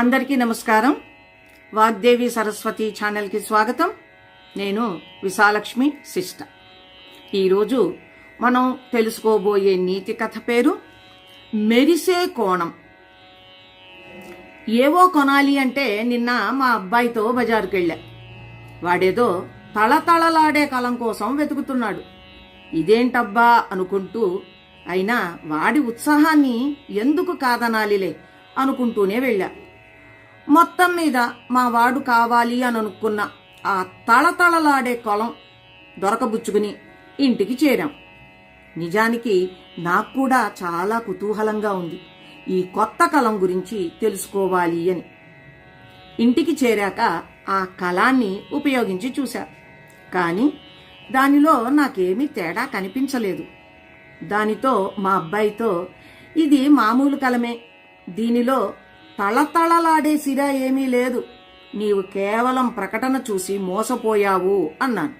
అందరికీ నమస్కారం. వాగ్దేవి సరస్వతి ఛానల్కి స్వాగతం. నేను విశాలక్ష్మి శిష్ట ఈరోజు మనం తెలుసుకోబోయే నీతి కథ పేరు మెరిసే కోణం. ఏవో కొనాలి అంటే నిన్న మా అబ్బాయితో బజారుకి వెళ్ళా. వాడేదో తళతళలాడే కలం కోసం వెతుకుతున్నాడు. ఇదేంటబ్బా అనుకుంటూ అయినా వాడి ఉత్సాహాన్ని ఎందుకు కాదనాలిలే అనుకుంటూనే వెళ్ళా. మొత్తం మీద మా వాడు కావాలి అని అనుకున్న ఆ తళతళలాడే కొలం దొరకబుచ్చుకుని ఇంటికి చేరాం. నిజానికి నాకు కూడా చాలా కుతూహలంగా ఉంది. ఈ కొత్త కలం గురించి తెలుసుకోవాలి అని. ఇంటికి చేరాక ఆ కళాన్ని ఉపయోగించి చూశా. కానీ దానిలో నాకేమీ తేడా కనిపించలేదు. దానితో మా అబ్బాయితో ఇది మామూలు కలమే. దీనిలో తళతళలాడే సిరా ఏమీ లేదు. నీవు కేవలం ప్రకటన చూసి మోసపోయావు అన్నాను.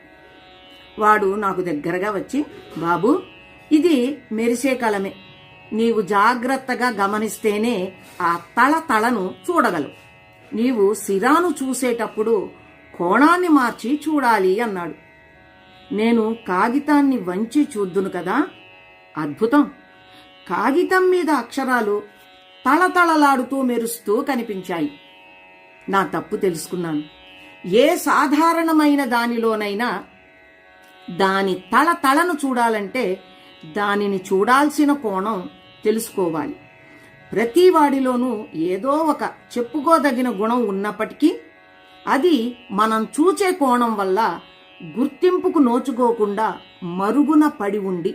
వాడు నాకు దగ్గరగా వచ్చి బాబు ఇది మెరిసే కలమే. నీవు జాగ్రత్తగా గమనిస్తేనే ఆ తళ తళను చూడగలవు. నీవు సిరాను చూసేటప్పుడు కోణాన్ని మార్చి చూడాలి అన్నాడు. నేను కాగితాన్ని వంచి చూద్దును కదా? అద్భుతం. కాగితం మీద అక్షరాలు తళతళలాడుతూ మెరుస్తూ కనిపించాయి. నా తప్పు తెలుసుకున్నాను. ఏ సాధారణమైన దానిలోనైనా దాని తళ తళను చూడాలంటే దానిని చూడాల్సిన కోణం తెలుసుకోవాలి. ప్రతి వాడిలోనూ ఏదో ఒక చెప్పుకోదగిన గుణం ఉన్నప్పటికీ అది మనం చూచే కోణం వల్ల గుర్తింపుకు నోచుకోకుండా మరుగున పడి ఉండి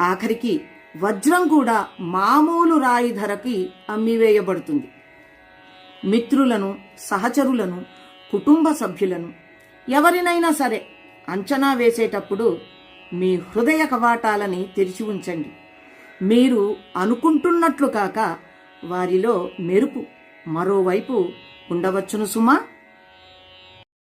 ఆఖరికి వజ్రం కూడా మామూలు రాయి ధరకి అమ్మివేయబడుతుంది. మిత్రులను సహచరులను కుటుంబ సభ్యులను ఎవరినైనా సరే అంచనా వేసేటప్పుడు మీ హృదయ కవాటాలని తెరిచి ఉంచండి. మీరు అనుకుంటున్నట్లు కాక వారిలో మెరుపు మరోవైపు ఉండవచ్చును సుమా?